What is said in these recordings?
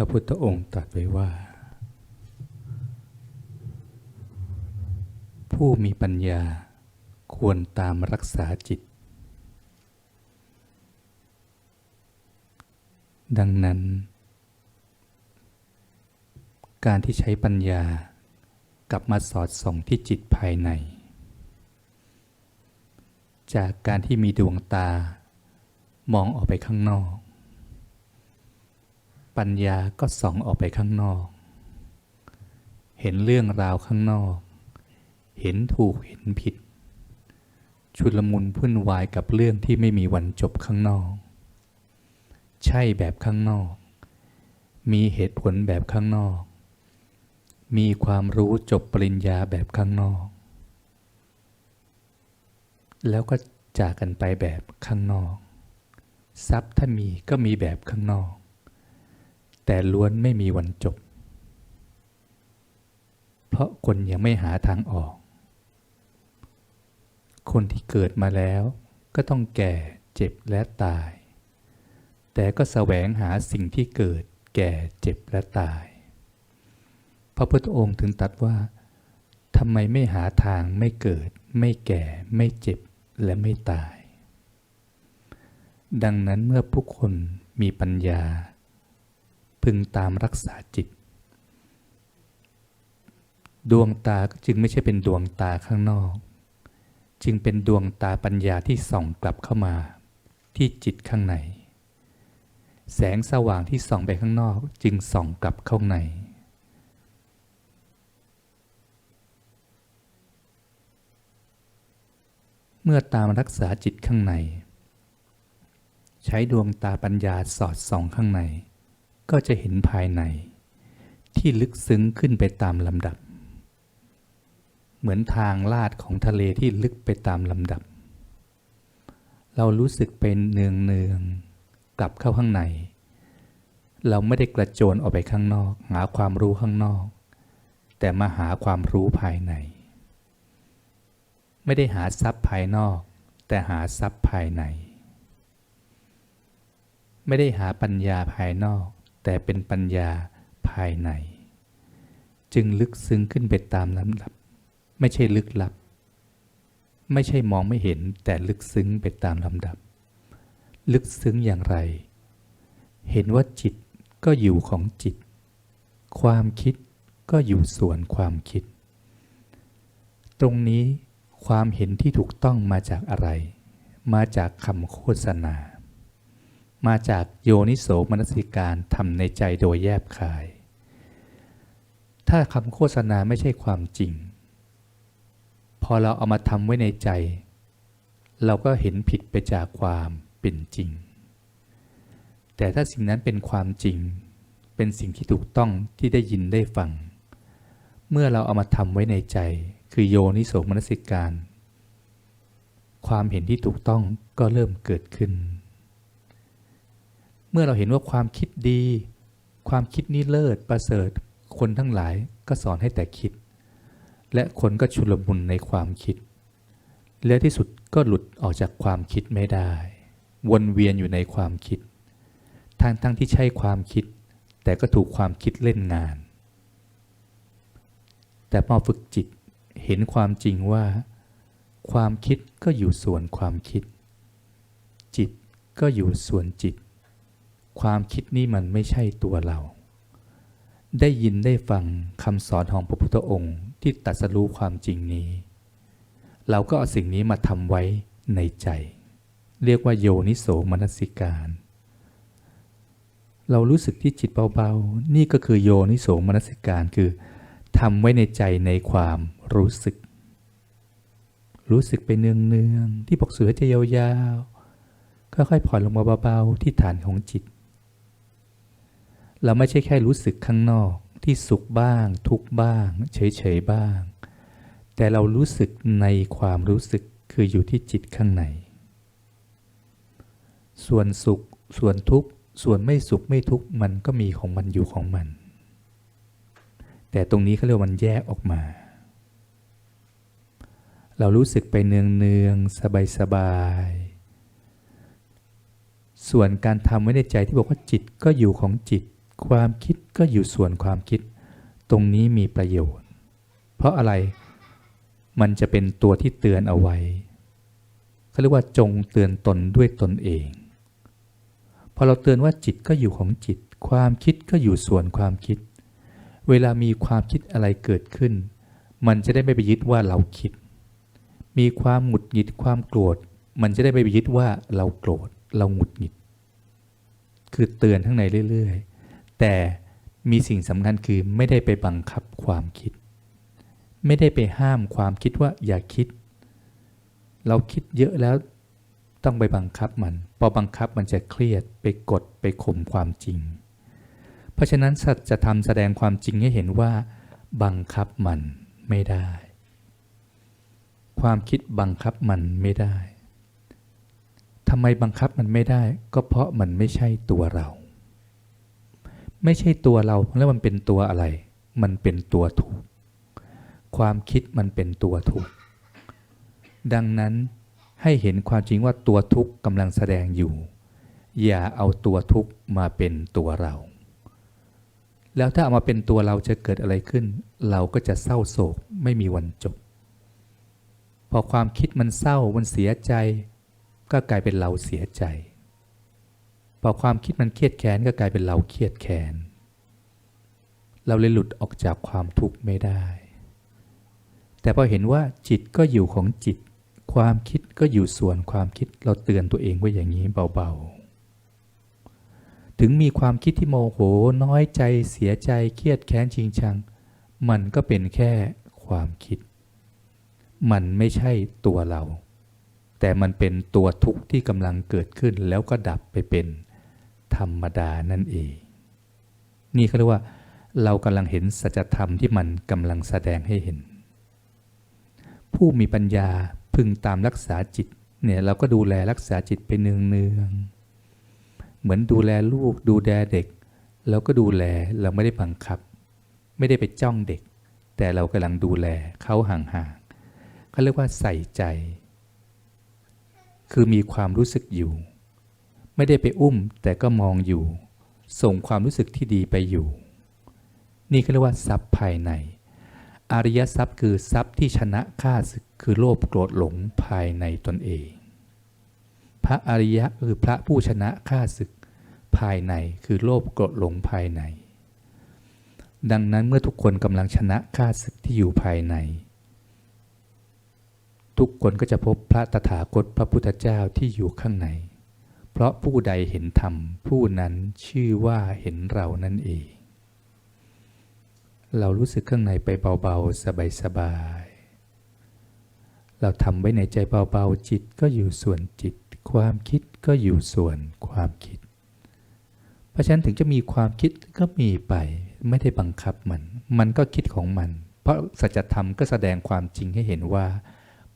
ระพุทธองค์ตรัสไว้ว่า ผู้มีปัญญาควรตามรักษาจิต ดังนั้น การที่ใช้ปัญญากลับมาสอดส่องที่จิตภายใน จากการที่มีดวงตามองออกไปข้างนอก ปัญญาก็ส่องออกไปข้างนอก เห็นเรื่องราวข้างนอก เห็นถูกเห็นผิด ชุลมุนพุ่นวายกับเรื่องที่ไม่มีวันจบข้างนอก ใช่แบบข้างนอก มีเหตุผลแบบข้างนอก มีความรู้จบปริญญาแบบข้างนอก แล้วก็จากกันไปแบบข้างนอก ทรัพย์ถ้ามีก็มีแบบข้างนอก แต่ล้วนไม่มีวันจบ เพราะคนยังไม่หาทางออก คนที่เกิดมาแล้วก็ต้องแก่เจ็บและตาย แต่ก็แสวงหาสิ่งที่เกิดแก่เจ็บและตาย พระพุทธองค์ถึงตรัสว่าทำไมไม่หาทางไม่เกิด ไม่แก่ ไม่เจ็บและไม่ตาย ดังนั้นเมื่อผู้คนมีปัญญา พึงตามรักษาจิต ดวงตาจึงไม่ใช่เป็นดวงตาข้างนอก จึงเป็นดวงตาปัญญาที่ส่องกลับเข้ามา ที่จิตข้างใน แสงสว่างที่ส่องไปข้างนอก จึงส่องกลับเข้าในเมื่อตามรักษาจิตข้างใน ใช้ดวงตาปัญญาสอดส่องข้างใน ก็จะเห็นภายใน ที่ลึกซึ้งขึ้นไปตามลำดับ เหมือนทางลาดของทะเลที่ลึกไปตามลำดับ เรารู้สึกเป็นเนืองเนืองๆกลับเข้าข้างใน เราไม่ได้กระโจนออกไปข้างนอก หาความรู้ข้างนอก แต่มาหาความรู้ภายใน ไม่ได้หาทรัพย์ภายนอก แต่หาทรัพย์ภายใน ไม่ได้หาปัญญาภายนอก แต่เป็นปัญญาภายใน จึงลึกซึ้งขึ้นไปตามลำดับ ไม่ใช่ลึกลับ ไม่ใช่มองไม่เห็นแต่ลึกซึ้งไปตามลำดับ ลึกซึ้งอย่างไร เห็นว่าจิตก็อยู่ของจิต ความคิดก็อยู่ส่วนความคิด ตรงนี้ความเห็นที่ถูกต้องมาจากอะไร มาจากคำโฆษณา มาจากโยนิโสมนสิการทำในใจโดยแยบคาย ถ้าคำโฆษณาไม่ใช่ความจริง พอเราเอามาทำไว้ในใจ เราก็เห็นผิดไปจากความเป็นจริง แต่ถ้าสิ่งนั้นเป็นความจริง เป็นสิ่งที่ถูกต้องที่ได้ยินได้ฟัง เมื่อเราเอามาทำไว้ในใจ คือโยนิโสมนสิการ ความเห็นที่ถูกต้องก็เริ่มเกิดขึ้น เมื่อเราเห็นว่าความคิดดี ความคิดนี้เลิศประเสริฐ คนทั้งหลายก็สอนให้แต่คิด และคนก็ชุลมุนในความคิด และที่สุดก็หลุดออกจากความคิดไม่ได้ วนเวียนอยู่ในความคิด ทั้งทั้งที่ใช่ความคิด แต่ก็ถูกความคิดเล่นงาน แต่พอฝึกจิตเห็นความจริงว่า ความคิดก็อยู่ส่วนความคิด จิตก็อยู่ส่วนจิต ความคิดนี้มันไม่ใช่ตัวเรา ได้ยินได้ฟังคำสอนของพระพุทธองค์ที่ตรัสรู้ความจริงนี้ เราก็เอาสิ่งนี้มาทำไว้ในใจ เรียกว่าโยนิโสมนสิการ เรารู้สึกที่จิตเบาๆ นี่ก็คือโยนิโสมนสิการคือทำไว้ในใจในความรู้สึก รู้สึกไปเนืองๆที่บอกเสือจะยาวๆค่อยๆผ่อนลงมาเบาๆที่ฐานของจิต เราไม่ใช่แค่รู้สึกข้างนอกที่สุขบ้าง ทุกบ้าง เฉยๆบ้าง แต่เรารู้สึกในความรู้สึกคืออยู่ที่จิตข้างใน ส่วนสุข ส่วนทุกข์ส่วนไม่สุขไม่ทุกข์มันก็มีของมันอยู่ของมัน แต่ตรงนี้เขาเรียกวันแยกออกมา เรารู้สึกไปเนืองเนืองสบายสบายส่วนการทำไว้ในใจที่บอกว่าจิตก็อยู่ของจิต ความคิดก็อยู่ส่วนความคิด ตรงนี้มีประโยชน์ เพราะอะไรมันจะเป็นตัวที่เตือนเอาไว้เขาเรียกว่าจงเตือนตนด้วยตนเอง พอเราเตือนว่าจิตก็อยู่ของจิต ความคิดก็อยู่ส่วนความคิด เวลามีความคิดอะไรเกิดขึ้น มันจะได้ไม่ไปยึดว่าเราคิด มีความหงุดหงิดความโกรธ มันจะได้ไม่ไปยึดว่าเราโกรธ เราหงุดหงิด คือเตือนทั้งในเรื่อย แต่มีสิ่งสำคัญคือไม่ได้ไปบังคับความคิด ไม่ได้ไปห้ามความคิดว่าอย่าคิด เราคิดเยอะแล้วต้องไปบังคับมัน พอบังคับมันจะเครียดไปกดไปข่มความจริง เพราะฉะนั้นสัจธรรมแสดงความจริงให้เห็นว่า บังคับมันไม่ได้ ความคิดบังคับมันไม่ได้ทำไมบังคับมันไม่ได้ ก็เพราะมันไม่ใช่ตัวเรา ไม่ใช่ตัวเราแล้วมันเป็นตัวอะไร มันเป็นตัวทุกข์ความคิดมันเป็นตัวทุกข์ดังนั้นให้เห็นความจริงว่าตัวทุกข์กำลังแสดงอยู่ อย่าเอาตัวทุกข์มาเป็นตัวเรา แล้วถ้าเอามาเป็นตัวเราจะเกิดอะไรขึ้น เราก็จะเศร้าโศกไม่มีวันจบ พอความคิดมันเศร้ามันเสียใจ ก็กลายเป็นเราเสียใจ พอความคิดมันเครียดแค้นก็กลายเป็นเราเครียดแค้นเราเลยหลุดออกจากความทุกข์ไม่ได้ แต่พอเห็นว่าจิตก็อยู่ของจิต ความคิดก็อยู่ส่วนความคิดเราเตือนตัวเองไว้อย่างนี้เบาๆ ถึงมีความคิดที่โมโหน้อยใจเสียใจเครียดแค้นชิงชัง มันก็เป็นแค่ความคิด มันไม่ใช่ตัวเรา แต่มันเป็นตัวทุกข์ที่กำลังเกิดขึ้นแล้วก็ดับไปเป็น ธรรมดานั่นเอง นี่เขาเรียกว่า เรากำลังเห็นสัจธรรมที่มันกำลังแสดงให้เห็น ผู้มีปัญญาพึงตามรักษาจิตเนี่ยเราก็ดูแลรักษาจิตไปเนืองเนืองๆ เหมือนดูแลลูกดูแลเด็ก เราก็ดูแลเราไม่ได้บังคับ ไม่ได้ไปจ้องเด็ก แต่เรากำลังดูแลเขาห่างๆเขาเรียกว่าใส่ใจ คือมีความรู้สึกอยู่ ไม่ได้ไปอุ้มแต่ก็มองอยู่ ส่งความรู้สึกที่ดีไปอยู่ นี่เขาเรียกว่าทรัพย์ภายใน อริยทรัพย์คือทรัพย์ที่ชนะข้าศึกคือโลภโกรธหลงภายในตนเอง พระอริยะคือพระผู้ชนะข้าศึกภายในคือโลภโกรธหลงภายใน ดังนั้นเมื่อทุกคนกำลังชนะข้าศึกที่อยู่ภายใน ทุกคนก็จะพบพระตถาคตพระพุทธเจ้าที่อยู่ข้างใน เพราะผู้ใดเห็นธรรม ผู้นั้นชื่อว่าเห็นเรานั่นเอง เรารู้สึกข้างในไปเบาๆ สบายๆ เราทำไว้ในใจเบาๆ จิตก็อยู่ส่วนจิต ความคิดก็อยู่ส่วนความคิด เพราะฉะนั้นถึงจะมีความคิดก็มีไป ไม่ได้บังคับมัน มันก็คิดของมัน เพราะสัจธรรมก็แสดงความจริงให้เห็นว่า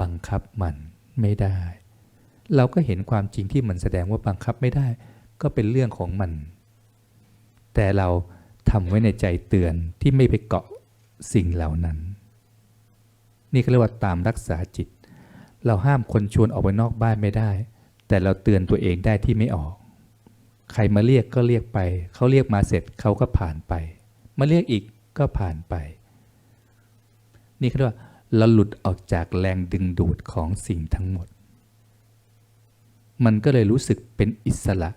บังคับมันไม่ได้ เราก็เห็นความจริงที่มันแสดงว่าบังคับไม่ได้ ก็เป็นเรื่องของมัน แต่เราทำไว้ในใจเตือนที่ไม่ไปเกาะสิ่งเหล่านั้น นี่เขาเรียกว่าตามรักษาจิต เราห้ามคนชวนออกไปนอกบ้านไม่ได้ แต่เราเตือนตัวเองได้ที่ไม่ออก ใครมาเรียกก็เรียกไป เขาเรียกมาเสร็จเขาก็ผ่านไป มาเรียกอีกก็ผ่านไป นี่เขาเรียกว่าเราหลุดออกจากแรงดึงดูดของสิ่งทั้งหมด มันก็เลยรู้สึกเป็นอิสระ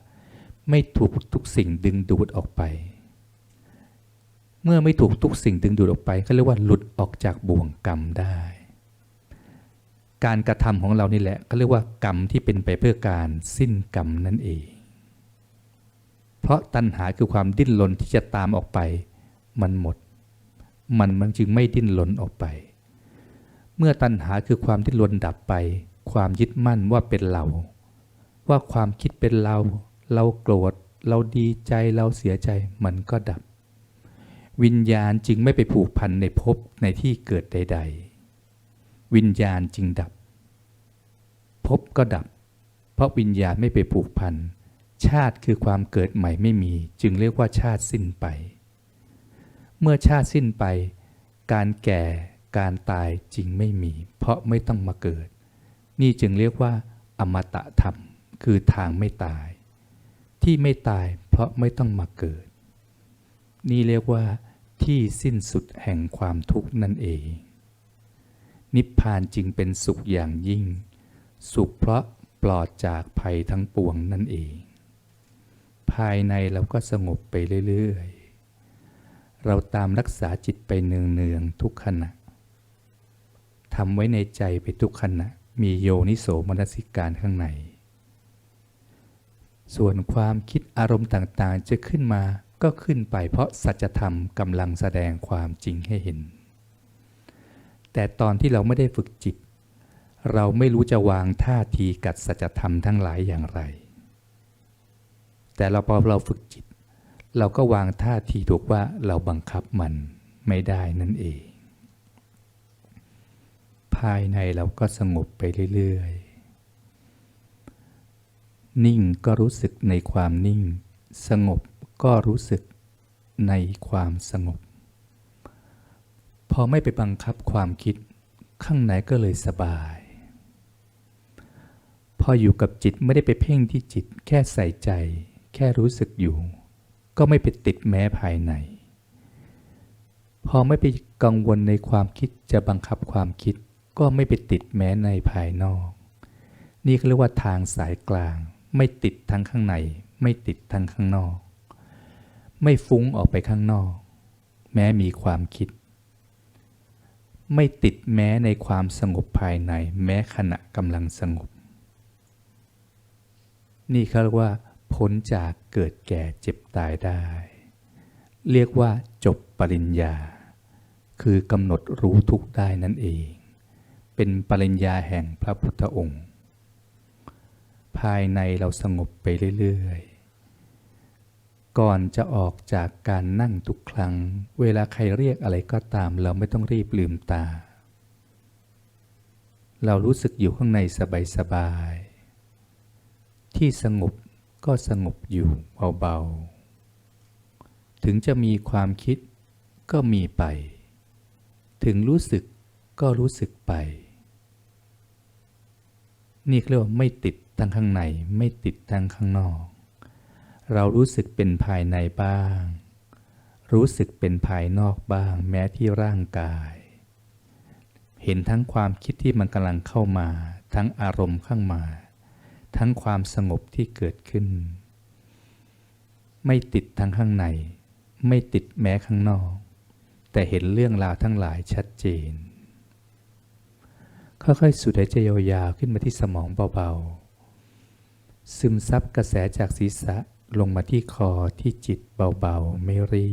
ไม่ถูกทุกสิ่งดึงดูดออกไป เมื่อไม่ถูกทุกสิ่งดึงดูดออกไปก็เรียกว่าหลุดออกจากบ่วงกรรมได้ การกระทำของเรานี่แหละก็เรียกว่ากรรมที่เป็นไปเพื่อการสิ้นกรรมนั่นเอง เพราะตัณหาคือความดิ้นรนที่จะตามออกไป มันหมด มันมันจึงไม่ดิ้นรนออกไป เมื่อตัณหาคือความดิ้นรนดับไป ความยึดมั่นว่าเป็นเรา ว่าความคิดเป็นเรา เราโกรธ เราดีใจเราเสียใจมันก็ดับ วิญญาณจึงไม่ไปผูกพันในภพในที่เกิดใด ๆ วิญญาณจึงดับภพก็ดับ เพราะวิญญาณไม่ไปผูกพันชาติคือความเกิดใหม่ไม่มี จึงเรียกว่าชาติสิ้นไป เมื่อชาติสิ้นไป การแก่การตายจริงไม่มี เพราะไม่ต้องมาเกิด นี่จึงเรียกว่า อมตะธรรม คือทางไม่ตาย ที่ไม่ตายเพราะไม่ต้องมาเกิด นี่เรียกว่าที่สิ้นสุดแห่งความทุกข์นั่นเอง นิพพานจึงเป็นสุขอย่างยิ่ง สุขเพราะปลอดจากภัยทั้งปวงนั่นเอง ภายในเราก็สงบไปเรื่อยๆ เราตามรักษาจิตไปเนืองๆทุกขณะทำไว้ในใจไปทุกขณะมีโยนิโสมนสิการข้างใน ส่วนความคิดอารมณ์ต่างๆ จะขึ้นมาก็ขึ้นไปเพราะสัจธรรมกำลังแสดงความจริงให้เห็น แต่ตอนที่เราไม่ได้ฝึกจิต เราไม่รู้จะวางท่าทีกัดสัจธรรมทั้งหลายอย่างไร แต่เราพอเราฝึกจิต เราก็วางท่าทีถูกว่าเราบังคับมันไม่ได้นั่นเอง ภายในเราก็สงบไปเรื่อยๆ นิ่งก็รู้สึกในความนิ่ง สงบก็รู้สึกในความสงบ พอไม่ไปบังคับความคิด ข้างในก็เลยสบาย พออยู่กับจิตไม่ได้ไปเพ่งที่จิต แค่ใส่ใจ แค่รู้สึกอยู่ ก็ไม่ไปติดแม้ภายใน พอไม่ไปกังวลในความคิดจะบังคับความคิด ก็ไม่ไปติดแม้ในภายนอก นี่เขาเรียกว่าทางสายกลาง ไม่ติดทั้งข้างใน ไม่ติดทั้งข้างนอก ไม่ฟุ้งออกไปข้างนอก แม้มีความคิด ไม่ติดแม้ในความสงบภายใน แม้ขณะกำลังสงบ นี่เขาเรียกว่า พ้นจากเกิดแก่เจ็บตายได้ เรียกว่าจบปริญญา คือกำหนดรู้ทุกได้นั่นเอง เป็นปริญญาแห่งพระพุทธองค์ ภายในเราสงบไปเรื่อยๆ ก่อนจะออกจากการนั่งทุกครั้ง เวลาใครเรียกอะไรก็ตาม เราไม่ต้องรีบลืมตา เรารู้สึกอยู่ข้างในสบายๆ ที่สงบก็สงบอยู่เบาๆ ถึงจะมีความคิดก็มีไป ถึงรู้สึกก็รู้สึกไป นี่เรียกว่าไม่ติด ทั้งข้างในไม่ติดทั้งข้างนอก เรารู้สึกเป็นภายในบ้าง รู้สึกเป็นภายนอกบ้าง แม้ที่ร่างกาย เห็นทั้งความคิดที่มันกำลังเข้ามา ทั้งอารมณ์ข้างมา ทั้งความสงบที่เกิดขึ้น ไม่ติดทั้งข้างใน ไม่ติดแม้ข้างนอก แต่เห็นเรื่องราวทั้งหลายชัดเจน ค่อยๆสูดหายใจยาวๆขึ้นมาที่สมองเบาๆ ซึมซับกระแสจากศีรษะลงมาที่คอที่จิตเบาๆ ไม่รี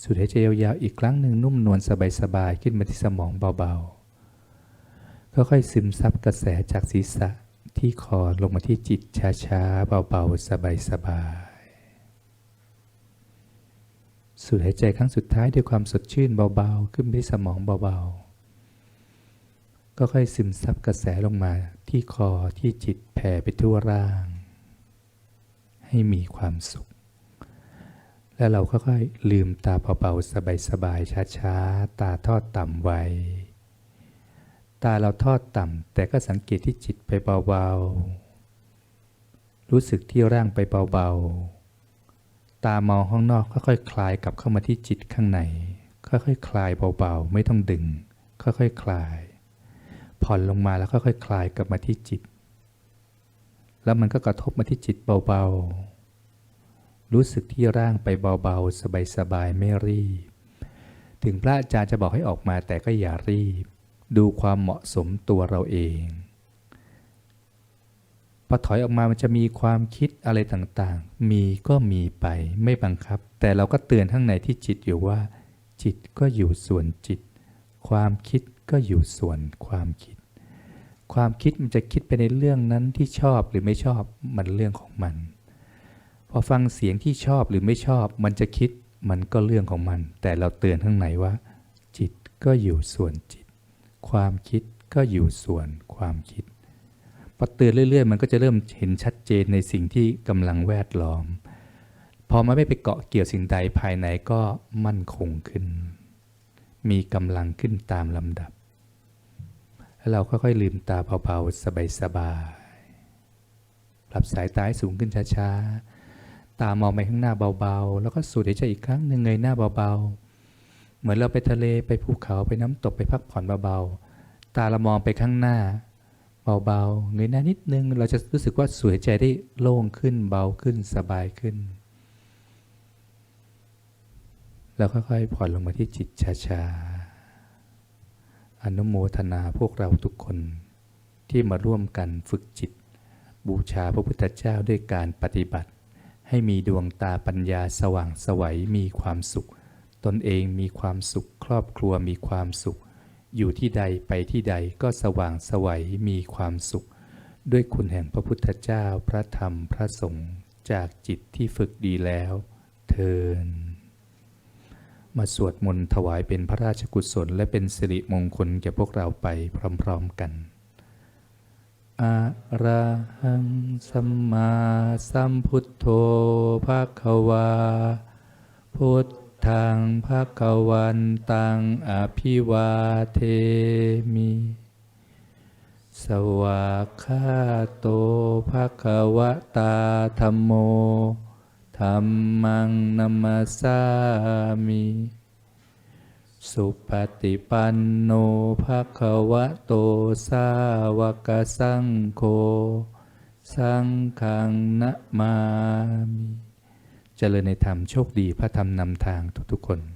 สูดหายใจยาวๆ อีกครั้งหนึ่งนุ่มนวลสบายๆ ขึ้นมาที่สมองเบาๆ ค่อยๆซึมซับกระแสจากศีรษะที่คอลงมาที่จิตช้าๆ เบาๆ สบายๆสูดหายใจครั้งสุดท้ายด้วยความสดชื่นเบาๆ ขึ้นไปที่สมองเบาๆ ก็ค่อยซึมซับกระแสลงมาที่คอที่จิตแผ่ไปทั่วร่าง ให้มีความสุข แล้วเราค่อยๆลืมตาเบาๆสบายๆช้าๆ ตาทอดต่ำไว้ ตาเราทอดต่ำแต่ก็สังเกตที่จิตไปเบาๆ รู้สึกที่ร่างไปเบาๆ ตามองห้องนอกค่อยๆคลายกลับเข้ามาที่จิตข้างใน ค่อยๆคลายเบาๆ ไม่ต้องดึง ค่อยๆคลาย ผ่อนลงมาแล้วค่อยๆคลายกลับมาที่จิต แล้วมันก็กระทบมาที่จิตเบาๆ รู้สึกที่ร่างไปเบาๆ สบายๆ ไม่รีบ ถึงพระอาจารย์จะบอกให้ออกมาแต่ก็อย่ารีบ ดูความเหมาะสมตัวเราเอง พอถอยออกมามันจะมีความคิดอะไรต่างๆ มีก็มีไปไม่บังคับ แต่เราก็เตือนข้างในที่จิตอยู่ว่า จิตก็อยู่ส่วนจิต ความคิด ก็อยู่ส่วนความคิด ความคิดมันจะคิดไปในเรื่องนั้นที่ชอบหรือไม่ชอบมันเรื่องของมัน พอฟังเสียงที่ชอบหรือไม่ชอบ มันจะคิดมันก็เรื่องของมัน แต่เราเตือนข้างในว่า จิตก็อยู่ส่วนจิต ความคิดก็อยู่ส่วนความคิดพอเตือนเรื่อยๆ มันก็จะเริ่มเห็นชัดเจนในสิ่งที่กำลังแวดล้อม พอมันไม่ไปเกาะเกี่ยวสิ่งใดภายในก็มั่นคงขึ้น มีกำลังขึ้นตามลำดับ แล้วเราค่อยๆลืมตาเบาๆสบายๆปรับสายตาให้สูงขึ้นช้าๆ ตามองไปข้างหน้าเบาๆ แล้วก็สูดหายใจอีกครั้งหนึ่งเงยหน้าเบาๆ เหมือนเราไปทะเลไปภูเขาไปน้ำตกไปพักผ่อนเบาๆ ตาเรามองไปข้างหน้าเบาๆ เงยหน้านิดนึง เราจะรู้สึกว่าสูดหายใจได้โล่งขึ้นเบาขึ้นสบายขึ้น แล้วค่อยๆผ่อนลงมาที่จิตช้าๆ อนุโมทนาพวกเราทุกคนที่มาร่วมกันฝึกจิต บูชาพระพุทธเจ้าด้วยการปฏิบัติ ให้มีดวงตาปัญญาสว่างสวัยมีความสุข ตนเองมีความสุข ครอบครัวมีความสุข อยู่ที่ใดไปที่ใดก็สว่างสวัยมีความสุข ด้วยคุณแห่งพระพุทธเจ้าพระธรรมพระสงฆ์จากจิตที่ฝึกดีแล้ว เทิน มาสวดมนต์ถวายเป็นพระราชกุศล และเป็นสิริมงคลแก่พวกเราไปพร้อมๆกันอะระหังสัมมาสัมพุทโธภาคะวา พุทธังภาคะวันตังอภิวาเทมิ สวากขาโตภาคะวะตาธรรมโม ธรรมังนัมสสามิ สุปฏิปันโนภะคะวะโตสาวกสังโฆ สังฆังนะมามิ เจริญในธรรมโชคดีพระธรรมนำทางทุกๆคน